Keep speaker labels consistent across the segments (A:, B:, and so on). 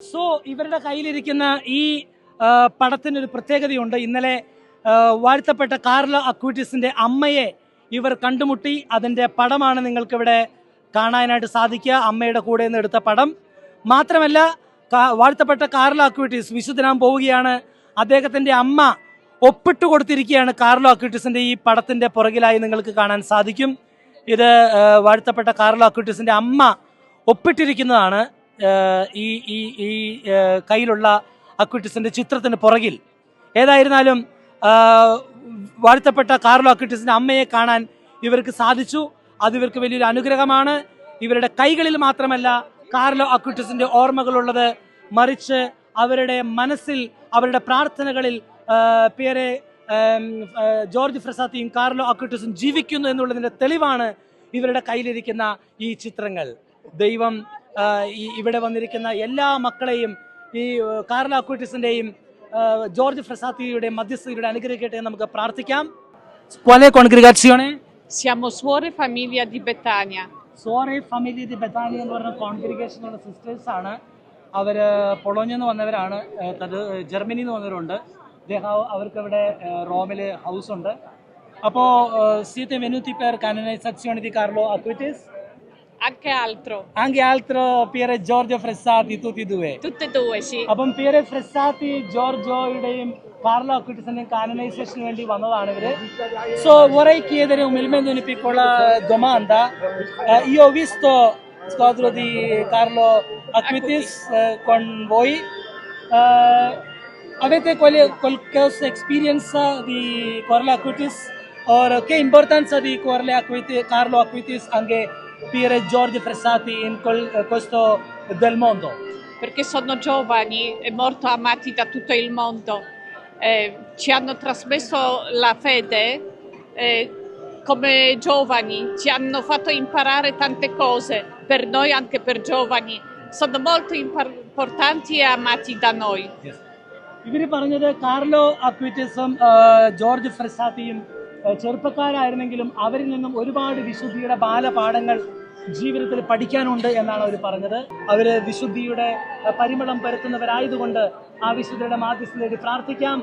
A: So ഇവരുടെ കയ്യിലിരിക്കുന്ന ഈ പടത്തിനൊരു പ്രത്യേകതയുണ്ട്. ഇന്നലെ വാഴ്ത്തപ്പെട്ട കാർല അക്വിറ്റിസിന്റെ അമ്മയെ ഇവർ കണ്ടുമുട്ടി. അതിന്റെ പടമാണ് നിങ്ങൾക്കിവിടെ കാണാനായിട്ട് സാധിക്കുക. അമ്മയുടെ കൂടെ നിന്ന് എടുത്ത പടം. മാത്രമല്ല വാഴ്ത്തപ്പെട്ട കാർല അക്വിറ്റീസ് വിശുദ്ധനാൻ പോവുകയാണ്. അദ്ദേഹത്തിന്റെ അമ്മ ഒപ്പിട്ട് കൊടുത്തിരിക്കുകയാണ് കാർലോ അക്വിറ്റിസിന്റെ ഈ പടത്തിന്റെ പുറകിലായി നിങ്ങൾക്ക് കാണാൻ സാധിക്കും. ഇത് വാഴ്ത്തപ്പെട്ട കാർലോ അക്വിറ്റിസിന്റെ അമ്മ ഒപ്പിട്ടിരിക്കുന്നതാണ്. ഈ ഈ ഈ കയ്യിലുള്ള അക്വിറ്റിസിന്റെ ചിത്രത്തിന് പുറകിൽ. ഏതായിരുന്നാലും വാഴ്ത്തപ്പെട്ട കാർലോ അക്വിറ്റിസിന്റെ അമ്മയെ കാണാൻ ഇവർക്ക് സാധിച്ചു. അത് ഇവർക്ക് വലിയൊരു അനുഗ്രഹമാണ്. ഇവരുടെ കൈകളിൽ മാത്രമല്ല കാർലോ അക്വിറ്റിസിന്റെ ഓർമ്മകളുള്ളത്. മറിച്ച് അവരുടെ മനസ്സിൽ അവരുടെ പ്രാർത്ഥനകളിൽ പേരെ ജോർജ് ഫ്രസാത്തിയും കാർലോ അക്വിറ്റിസും ജീവിക്കുന്നു എന്നുള്ളതിന്റെ തെളിവാണ് ഇവരുടെ കയ്യിലിരിക്കുന്ന ഈ ചിത്രങ്ങൾ. ദൈവം ഇവിടെ വന്നിരിക്കുന്ന എല്ലാ മക്കളെയും ഈ കാർലാക്കുറ്റിസിന്റെയും കാർലോ ജോർജ് ഫ്രസാത്തിയുടെയും മധ്യസ്ഥയുടെ അനുഗ്രഹിക്കട്ടെ നമുക്ക് പ്രാർത്ഥിക്കാം. Quale congregazione?
B: Siamo suore famiglia di Betania.
A: സോറെ ഫാമിലി ദി ബെത്താനി എന്ന് പറഞ്ഞ കോൺഗ്രിഗേഷനുള്ള സിസ്റ്റേഴ്സ് ആണ്. അവർ പൊളോഞ്ഞിൽ നിന്ന് വന്നവരാണ്. അത് ജർമ്മനിയിൽ നിന്ന് വന്നവരുണ്ട്. അവർക്ക് ഇവിടെ റോമിൽ റോമിൽ ഹൗസ് ഉണ്ട്. അപ്പോ സീത്തെ പേർ canonizzazione the Carlo Acutis
B: Anche altro.
A: anche altro Pier Giorgio Fressati tutti e due
B: Tutte e due, sì.
A: അപ്പം പിയറെ ഫ്രെസാത്തി ജോർജോയുടെയും കാർലോ അക്വിറ്റിസിന്റെയും കാനനൈസേഷന് വേണ്ടി വന്നതാണ് ഇവര് so vorrei chiedere umilmente una piccola domanda Eh, io ho visto squadro di Carlo Aquitis eh, con voi Eh, avete quale, qualche esperienza di Carlo Aquitis or che importanza di Carlo Aquitis, Carlo Aquitis anche per Giorgio Fressati in quel- questo del mondo
B: Perché sono giovani e molto amati da tutto il mondo. Eh, ci hanno trasmesso la fede eh, come giovani, ci hanno fatto imparare tante cose. Per noi, anche per giovani, sono molto impar- importanti e amati da noi.
A: ഇവര് പറഞ്ഞത് Carlo അക്വിറ്റസും ആ, George ഫ്രെസാത്തിയും ആ, ചെറുപ്പക്കാരായിരുന്നെങ്കിലും അവരിൽ നിന്നും ഒരുപാട് വിശുദ്ധിയുടെ ബാലപാഠങ്ങൾ ജീവിതത്തിൽ പഠിക്കാനുണ്ട് എന്നാണ് അവർ പറഞ്ഞത്. അവർ വിശുദ്ധിയുടെ പരിമളം പരത്തുന്നവരായതുകൊണ്ട് ആ വിശുദ്ധിയുടെ മാധ്യസ്ഥ തേടി പ്രാർത്ഥിക്കാം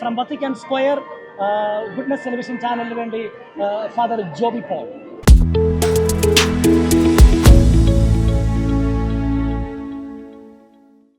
A: from Vatican square goodness television ചാനലിന് വേണ്ടി ഫാദർ ജോബി പോൾ